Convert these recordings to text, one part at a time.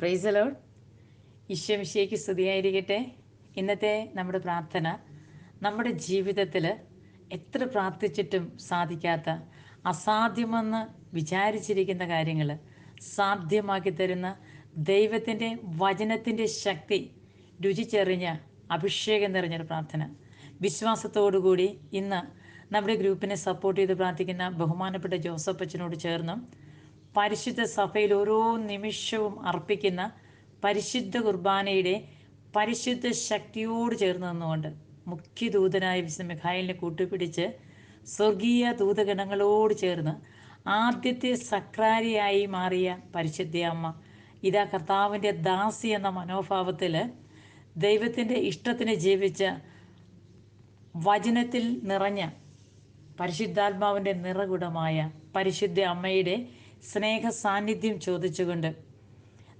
Price load ഈശ്വമിശയ്ക്ക് സ്തുതിയായിരിക്കട്ടെ. ഇന്നത്തെ നമ്മുടെ പ്രാർത്ഥന നമ്മുടെ ജീവിതത്തിൽ എത്ര പ്രാർത്ഥിച്ചിട്ടും സാധിക്കാത്ത അസാധ്യമെന്ന് വിചാരിച്ചിരിക്കുന്ന കാര്യങ്ങൾ സാധ്യമാക്കി തരുന്ന ദൈവത്തിന്റെ വചനത്തിന്റെ ശക്തി രുചിച്ചെറിഞ്ഞ അഭിഷേകം നിറഞ്ഞൊരു പ്രാർത്ഥന. വിശ്വാസത്തോടുകൂടി ഇന്ന് നമ്മുടെ ഗ്രൂപ്പിനെ സപ്പോർട്ട് ചെയ്ത് പ്രാർത്ഥിക്കുന്ന ബഹുമാനപ്പെട്ട ജോസഫ് അച്ഛനോട് ചേർന്നും പരിശുദ്ധ സഭയിൽ ഓരോ നിമിഷവും അർപ്പിക്കുന്ന പരിശുദ്ധ കുർബാനയുടെ പരിശുദ്ധ ശക്തിയോട് ചേർന്ന് നിന്നുകൊണ്ട് മുഖ്യദൂതനായ വിശുദ്ധ മിഖായലിനെ കൂട്ടുപിടിച്ച് സ്വർഗീയ ദൂതഗണങ്ങളോട് ചേർന്ന് ആദ്യത്തെ സക്രാരിയായി മാറിയ പരിശുദ്ധ അമ്മ ഇതാ കർത്താവിന്റെ ദാസി എന്ന മനോഭാവത്തിൽ ദൈവത്തിന്റെ ഇഷ്ടത്തിന് ജീവിച്ച വചനത്തിൽ നിറഞ്ഞ പരിശുദ്ധാത്മാവിന്റെ നിറകുടമായ പരിശുദ്ധ അമ്മയുടെ സ്നേഹ സാന്നിധ്യം ചോദിച്ചുകൊണ്ട്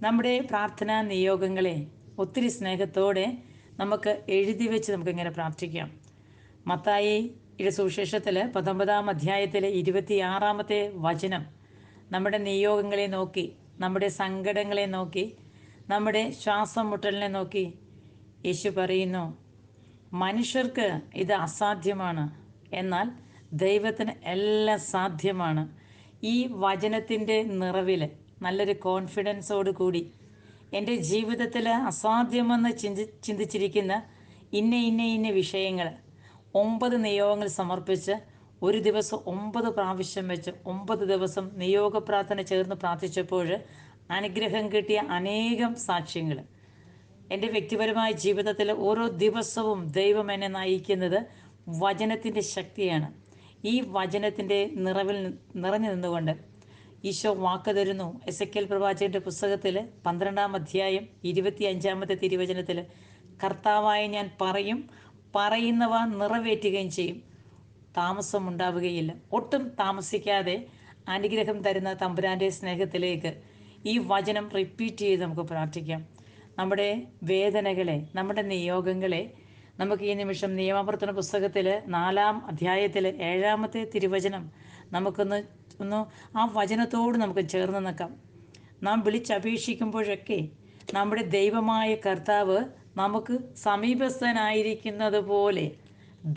നമ്മുടെ പ്രാർത്ഥനാ നിയോഗങ്ങളെ ഒത്തിരി സ്നേഹത്തോടെ നമുക്ക് എഴുതി വെച്ച് നമുക്കിങ്ങനെ പ്രാർത്ഥിക്കാം. മത്തായി ഇട സുവിശേഷത്തിൽ പത്തൊമ്പതാം അധ്യായത്തിലെ ഇരുപത്തിയാറാമത്തെ വചനം നമ്മുടെ നിയോഗങ്ങളെ നോക്കി നമ്മുടെ സങ്കടങ്ങളെ നോക്കി നമ്മുടെ ശ്വാസം മുട്ടലിനെ നോക്കി യേശു പറയുന്നു മനുഷ്യർക്ക് ഇത് അസാധ്യമാണ്. എന്നാൽ ദൈവത്തിന് എല്ലാം സാധ്യമാണ്. ഈ വചനത്തിന്റെ നിറവിൽ നല്ലൊരു കോൺഫിഡൻസോട് കൂടി എന്റെ ജീവിതത്തിൽ അസാധ്യമെന്ന് ചിന്തി ചിന്തിച്ചിരിക്കുന്ന ഇന്ന ഇന്ന ഇന്ന വിഷയങ്ങൾ ഒമ്പത് നിയോഗങ്ങൾ സമർപ്പിച്ച് ഒരു ദിവസം ഒമ്പത് പ്രാവശ്യം വെച്ച് ഒമ്പത് ദിവസം നിയോഗ പ്രാർത്ഥന ചേർന്ന് പ്രാർത്ഥിച്ചപ്പോൾ അനുഗ്രഹം കിട്ടിയ അനേകം സാക്ഷ്യങ്ങൾ എന്റെ വ്യക്തിപരമായ ജീവിതത്തിൽ ഓരോ ദിവസവും ദൈവം എന്നെ നയിക്കുന്നത് വചനത്തിന്റെ ശക്തിയാണ്. ഈ വചനത്തിന്റെ നിറവിൽ നിറഞ്ഞു നിന്നുകൊണ്ട് ഈശോ വാക്ക് തരുന്നു. എസ് എ കെൽ പ്രവാചകന്റെ പുസ്തകത്തിൽ പന്ത്രണ്ടാം അധ്യായം ഇരുപത്തി അഞ്ചാമത്തെ തിരുവചനത്തിൽ കർത്താവായ ഞാൻ പറയും പറയുന്നവ നിറവേറ്റുകയും ചെയ്യും. താമസം ഉണ്ടാവുകയില്ല. ഒട്ടും താമസിക്കാതെ അനുഗ്രഹം തരുന്ന തമ്പുരാന്റെ സ്നേഹത്തിലേക്ക് ഈ വചനം റിപ്പീറ്റ് ചെയ്ത് നമുക്ക് പ്രാർത്ഥിക്കാം. നമ്മുടെ വേദനകളെ നമ്മുടെ നിയോഗങ്ങളെ നമുക്ക് ഈ നിമിഷം നിയമാവർത്തന പുസ്തകത്തിൽ നാലാം അധ്യായത്തിൽ ഏഴാമത്തെ തിരുവചനം നമുക്കൊന്ന് ഒന്ന് ആ വചനത്തോട് നമുക്ക് ചേർന്ന് നിൽക്കാം. നാം വിളിച്ചപേക്ഷിക്കുമ്പോഴൊക്കെ നമ്മുടെ ദൈവമായ കർത്താവ് നമുക്ക് സമീപസ്ഥനായിരിക്കുന്നത് പോലെ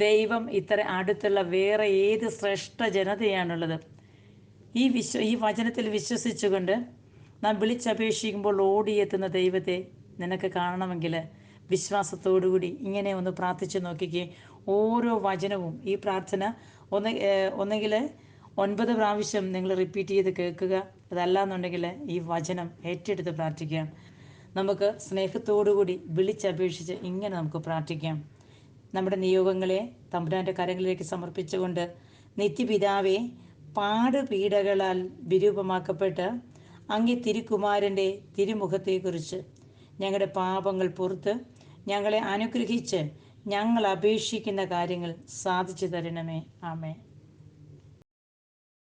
ദൈവം ഇത്ര അടുത്തുള്ള വേറെ ഏത് ശ്രേഷ്ഠ ജനതയാണുള്ളത്? ഈ വിശ്വ ഈ വചനത്തിൽ വിശ്വസിച്ചുകൊണ്ട് നാം വിളിച്ചപേക്ഷിക്കുമ്പോൾ ഓടിയെത്തുന്ന ദൈവത്തെ നിനക്ക് കാണണമെങ്കിൽ വിശ്വാസത്തോടുകൂടി ഇങ്ങനെ ഒന്ന് പ്രാർത്ഥിച്ചു നോക്കിക്കേ. ഓരോ വചനവും ഈ പ്രാർത്ഥന ഒന്ന് ഒന്നെങ്കിൽ ഒൻപത് പ്രാവശ്യം നിങ്ങൾ റിപ്പീറ്റ് ചെയ്ത് കേൾക്കുക. അതല്ല എന്നുണ്ടെങ്കിൽ ഈ വചനം ഏറ്റെടുത്ത് പ്രാർത്ഥിക്കാം. നമുക്ക് സ്നേഹത്തോടുകൂടി വിളിച്ചപേക്ഷിച്ച് ഇങ്ങനെ നമുക്ക് പ്രാർത്ഥിക്കാം. നമ്മുടെ നിയോഗങ്ങളെ തമ്പുരാന്റെ കരങ്ങളിലേക്ക് സമർപ്പിച്ചുകൊണ്ട് നിത്യപിതാവെ പാടുപീഡകളാൽ വിരൂപമാക്കപ്പെട്ട് അങ്ങേ തിരുക്കുമാരന്റെ തിരുമുഖത്തെക്കുറിച്ച് ഞങ്ങളുടെ പാപങ്ങൾ പുറത്ത് ഞങ്ങളെ അനുഗ്രഹിച്ച് ഞങ്ങൾ അപേക്ഷിക്കുന്ന കാര്യങ്ങൾ സാധിച്ചു തരണമേ. ആമേ